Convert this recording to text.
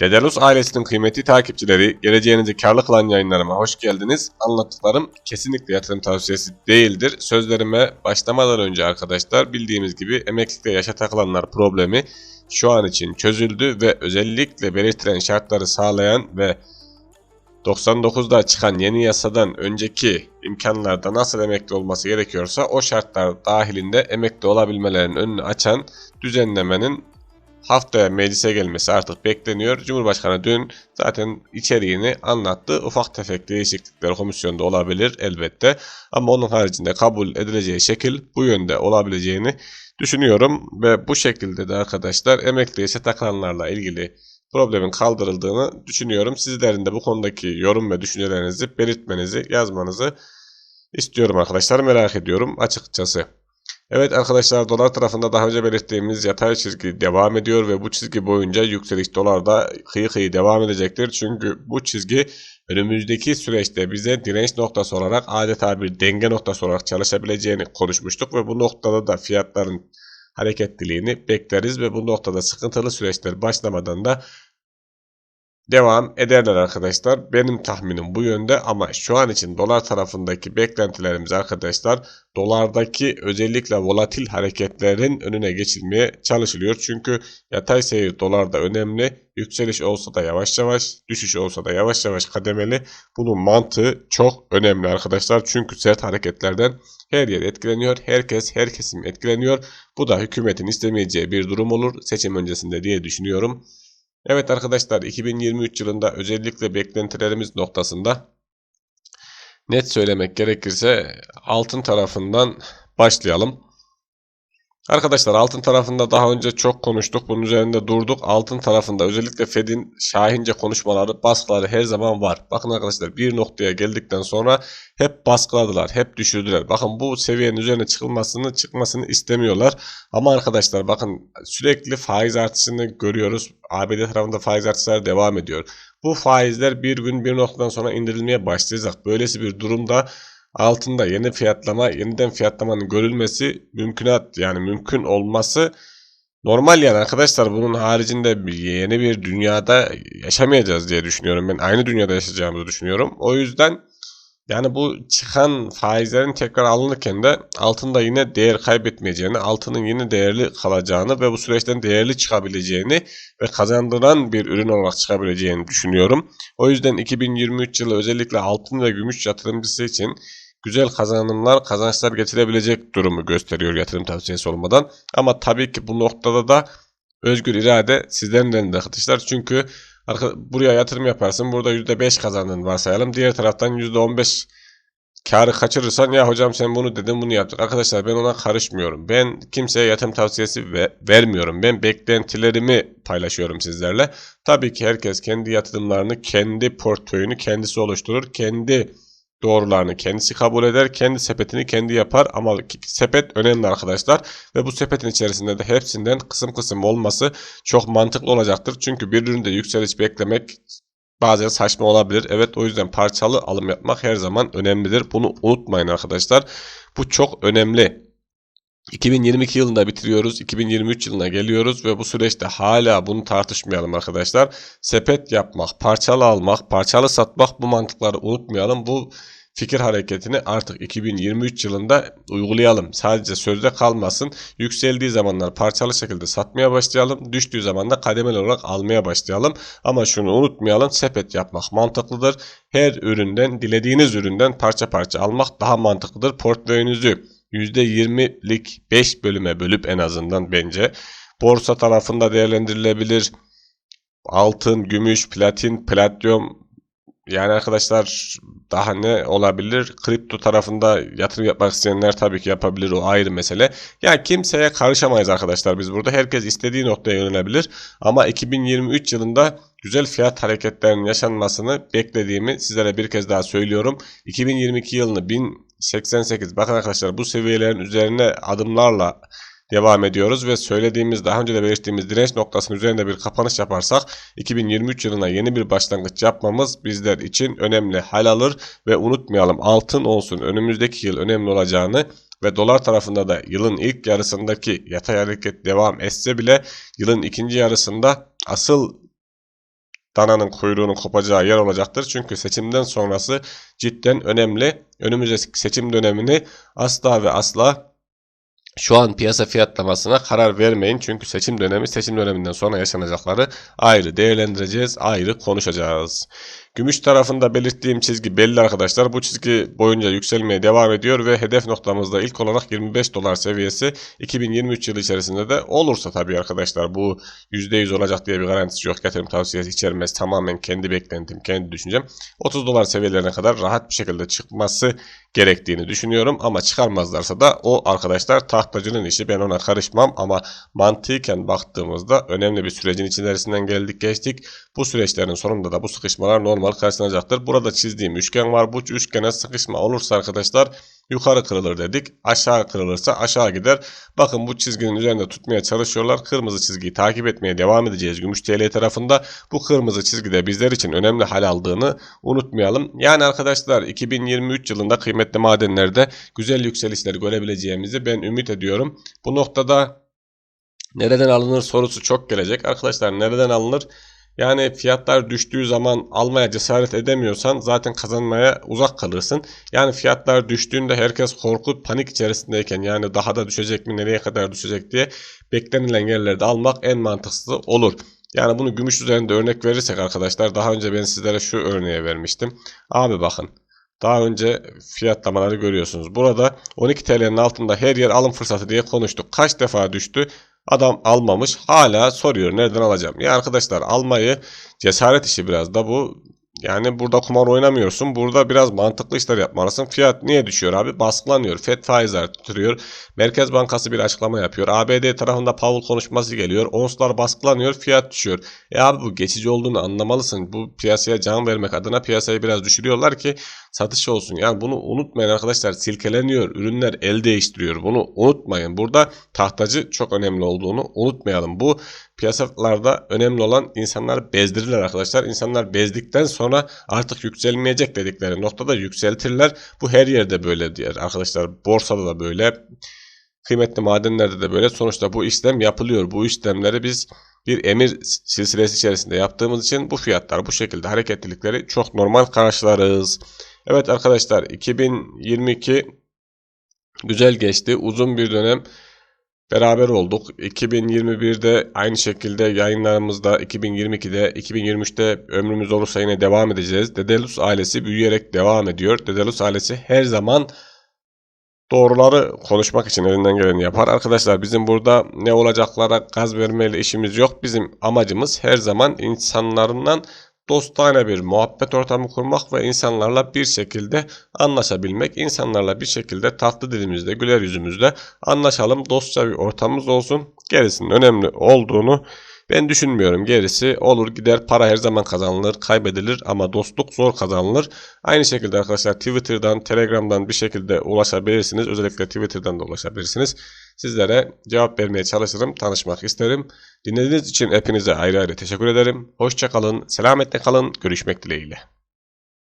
Dedalus ailesinin kıymetli takipçileri, geleceğinizi karlı kılan yayınlarıma hoş geldiniz. Anlattıklarım kesinlikle yatırım tavsiyesi değildir. Sözlerime başlamadan önce arkadaşlar bildiğimiz gibi emeklilikte yaşa takılanlar problemi şu an için çözüldü ve özellikle belirtilen şartları sağlayan ve 99'da çıkan yeni yasadan önceki imkanlarda nasıl emekli olması gerekiyorsa o şartlar dahilinde emekli olabilmelerinin önünü açan düzenlemenin haftaya meclise gelmesi artık bekleniyor. Cumhurbaşkanı dün zaten içeriğini anlattı. Ufak tefek değişiklikler komisyonda olabilir elbette. Ama onun haricinde kabul edileceği şekil bu yönde olabileceğini düşünüyorum. Ve bu şekilde de arkadaşlar emekli yaşa takılanlarla ilgili problemin kaldırıldığını düşünüyorum. Sizlerin de bu konudaki yorum ve düşüncelerinizi belirtmenizi, yazmanızı istiyorum arkadaşlar. Merak ediyorum açıkçası. Evet arkadaşlar dolar tarafında daha önce belirttiğimiz yatay çizgi devam ediyor ve bu çizgi boyunca yükseliş dolarda kıyı kıyı devam edecektir. Çünkü bu çizgi önümüzdeki süreçte bize direnç noktası olarak adeta bir denge noktası olarak çalışabileceğini konuşmuştuk ve bu noktada da fiyatların hareketliliğini bekleriz ve bu noktada sıkıntılı süreçler başlamadan da devam ederler arkadaşlar. Benim tahminim bu yönde ama şu an için dolar tarafındaki beklentilerimiz arkadaşlar dolardaki özellikle volatil hareketlerin önüne geçilmeye çalışılıyor. Çünkü yatay seyir dolarda önemli. Yükseliş olsa da yavaş yavaş, düşüş olsa da yavaş yavaş kademeli. Bunun mantığı çok önemli arkadaşlar. Çünkü sert hareketlerden her yer etkileniyor. Herkes, her kesim etkileniyor. Bu da hükümetin istemeyeceği bir durum olur seçim öncesinde diye düşünüyorum. Evet arkadaşlar 2023 yılında özellikle beklentilerimiz noktasında net söylemek gerekirse altın tarafından başlayalım. Arkadaşlar altın tarafında daha önce çok konuştuk. Bunun üzerinde durduk. Altın tarafında özellikle Fed'in şahince konuşmaları, baskıları her zaman var. Bakın arkadaşlar bir noktaya geldikten sonra hep baskıladılar, hep düşürdüler. Bakın bu seviyenin üzerine çıkılmasını, çıkmasını istemiyorlar. Ama arkadaşlar bakın sürekli faiz artışını görüyoruz. ABD tarafında faiz artışları devam ediyor. Bu faizler bir gün bir noktadan sonra indirilmeye başlayacak. Böylesi bir durumda altında yeni fiyatlama, yeniden fiyatlamanın görülmesi mümkünat yani mümkün olması normal yani arkadaşlar bunun haricinde bir yeni bir dünyada yaşamayacağız diye düşünüyorum. Ben aynı dünyada yaşayacağımızı düşünüyorum. O yüzden yani bu çıkan faizlerin tekrar alınırken de altında yine değer kaybetmeyeceğini, altının yine değerli kalacağını ve bu süreçten değerli çıkabileceğini ve kazandıran bir ürün olarak çıkabileceğini düşünüyorum. O yüzden 2023 yılı özellikle altın ve gümüş yatırımcısı için güzel kazanımlar, kazançlar getirebilecek durumu gösteriyor yatırım tavsiyesi olmadan. Ama tabii ki bu noktada da özgür irade sizlerin elinde arkadaşlar. Çünkü buraya yatırım yaparsın. Burada %5 kazandığını varsayalım. Diğer taraftan %15 karı kaçırırsan ya hocam sen bunu dedin bunu yaptık. Arkadaşlar ben ona karışmıyorum. Ben kimseye yatırım tavsiyesi ve vermiyorum. Ben beklentilerimi paylaşıyorum sizlerle. Tabii ki herkes kendi yatırımlarını, kendi portföyünü kendisi oluşturur. Kendi doğrularını kendisi kabul eder. Kendi sepetini kendi yapar ama sepet önemli arkadaşlar. Ve bu sepetin içerisinde de hepsinden kısım kısım olması çok mantıklı olacaktır. Çünkü bir üründe yükseliş beklemek bazen saçma olabilir. Evet o yüzden parçalı alım yapmak her zaman önemlidir. Bunu unutmayın arkadaşlar. Bu çok önemli. 2022 yılında bitiriyoruz. 2023 yılına geliyoruz ve bu süreçte hala bunu tartışmayalım arkadaşlar. Sepet yapmak, parçalı almak, parçalı satmak bu mantıkları unutmayalım. Bu fikir hareketini artık 2023 yılında uygulayalım. Sadece sözde kalmasın. Yükseldiği zamanlar parçalı şekilde satmaya başlayalım. Düştüğü zaman da kademeli olarak almaya başlayalım. Ama şunu unutmayalım. Sepet yapmak mantıklıdır. Her üründen, dilediğiniz üründen parça parça almak daha mantıklıdır. Portföyünüzü %20'lik 5 bölüme bölüp en azından bence borsa tarafında değerlendirilebilir. Altın, gümüş, platin, platyum yani arkadaşlar daha ne olabilir? Kripto tarafında yatırım yapmak isteyenler tabii ki yapabilir o ayrı mesele. Yani kimseye karışamayız arkadaşlar biz burada. Herkes istediği noktaya yönelebilir. Ama 2023 yılında güzel fiyat hareketlerinin yaşanmasını beklediğimi sizlere bir kez daha söylüyorum. 2022 yılını 1088 bakın arkadaşlar bu seviyelerin üzerine adımlarla devam ediyoruz ve söylediğimiz daha önce de belirttiğimiz direnç noktasının üzerinde bir kapanış yaparsak 2023 yılına yeni bir başlangıç yapmamız bizler için önemli. Hal alır ve unutmayalım altın olsun önümüzdeki yıl önemli olacağını ve dolar tarafında da yılın ilk yarısındaki yatay hareket devam etse bile yılın ikinci yarısında asıl dananın kuyruğunun kopacağı yer olacaktır. Çünkü seçimden sonrası cidden önemli. Önümüzdeki seçim dönemini asla ve asla şu an piyasa fiyatlamasına karar vermeyin. Çünkü seçim dönemi seçim döneminden sonra yaşanacakları ayrı değerlendireceğiz, ayrı konuşacağız. Gümüş tarafında belirttiğim çizgi belli arkadaşlar. Bu çizgi boyunca yükselmeye devam ediyor ve hedef noktamızda ilk olarak 25 dolar seviyesi 2023 yılı içerisinde de olursa tabii arkadaşlar bu %100 olacak diye bir garantisi yok. Yatırım tavsiyesi içermez. Tamamen kendi beklentim, kendi düşüncem. 30 dolar seviyelerine kadar rahat bir şekilde çıkması gerektiğini düşünüyorum ama çıkarmazlarsa da o arkadaşlar tahtacının işi ben ona karışmam ama mantıken baktığımızda önemli bir sürecin içerisinden geldik geçtik. Bu süreçlerin sonunda da bu sıkışmalar normal karşılanacaktır. Burada çizdiğim üçgen var. Bu üçgene sıkışma olursa arkadaşlar yukarı kırılır dedik. Aşağı kırılırsa aşağı gider. Bakın bu çizginin üzerinde tutmaya çalışıyorlar. Kırmızı çizgiyi takip etmeye devam edeceğiz Gümüş TL tarafında. Bu kırmızı çizgide bizler için önemli hal aldığını unutmayalım. Yani arkadaşlar 2023 yılında kıymetli madenlerde güzel yükselişler görebileceğimizi ben ümit ediyorum. Bu noktada nereden alınır sorusu çok gelecek. Arkadaşlar nereden alınır? Yani fiyatlar düştüğü zaman almaya cesaret edemiyorsan zaten kazanmaya uzak kalırsın. Yani fiyatlar düştüğünde herkes korku, panik içerisindeyken yani daha da düşecek mi, nereye kadar düşecek diye beklenilen yerlerde almak en mantıklısı olur. Yani bunu gümüş üzerinde örnek verirsek arkadaşlar daha önce ben sizlere şu örneğe vermiştim. Abi bakın daha önce fiyatlamaları görüyorsunuz. Burada 12 TL'nin altında her yer alım fırsatı diye konuştuk. Kaç defa düştü? Adam almamış hala soruyor nereden alacağım. Ya arkadaşlar almayı cesaret işi biraz da bu. Yani burada kumar oynamıyorsun. Burada biraz mantıklı işler yapmalısın. Fiyat niye düşüyor abi? Baskılanıyor. FED faiz artırıyor. Merkez Bankası bir açıklama yapıyor. ABD tarafında Powell konuşması geliyor. Onslar baskılanıyor. Fiyat düşüyor. E abi bu geçici olduğunu anlamalısın. Bu piyasaya can vermek adına piyasayı biraz düşürüyorlar ki satış olsun. Yani bunu unutmayın arkadaşlar. Silkeleniyor. Ürünler el değiştiriyor. Bunu unutmayın. Burada tahtacı çok önemli olduğunu unutmayalım. Bu piyasalarda önemli olan insanlar bezdirirler arkadaşlar. İnsanlar bezdikten sonra artık yükselmeyecek dedikleri noktada yükseltirler. Bu her yerde böyle diğer arkadaşlar. Borsada da böyle. Kıymetli madenlerde de böyle. Sonuçta bu işlem yapılıyor. Bu işlemleri biz bir emir silsilesi içerisinde yaptığımız için bu fiyatlar bu şekilde hareketlilikleri çok normal karşılarız. Evet arkadaşlar 2022 güzel geçti. Uzun bir dönem beraber olduk. 2021'de aynı şekilde yayınlarımızda 2022'de 2023'te ömrümüz olursa yine devam edeceğiz. Dedelus ailesi büyüyerek devam ediyor. Dedelus ailesi her zaman doğruları konuşmak için elinden geleni yapar. Arkadaşlar bizim burada ne olacaklara gaz vermeyle işimiz yok. Bizim amacımız her zaman insanlarından dostane bir muhabbet ortamı kurmak ve insanlarla bir şekilde anlaşabilmek. insanlarla bir şekilde tatlı dilimizde, güler yüzümüzde anlaşalım. Dostça bir ortamımız olsun. Gerisinin önemli olduğunu ben düşünmüyorum. Gerisi olur gider para her zaman kazanılır, kaybedilir ama dostluk zor kazanılır. Aynı şekilde arkadaşlar Twitter'dan, Telegram'dan bir şekilde ulaşabilirsiniz. Özellikle Twitter'dan da ulaşabilirsiniz. Sizlere cevap vermeye çalışırım, tanışmak isterim. Dinlediğiniz için hepinize ayrı ayrı teşekkür ederim. Hoşçakalın, selametle kalın, görüşmek dileğiyle.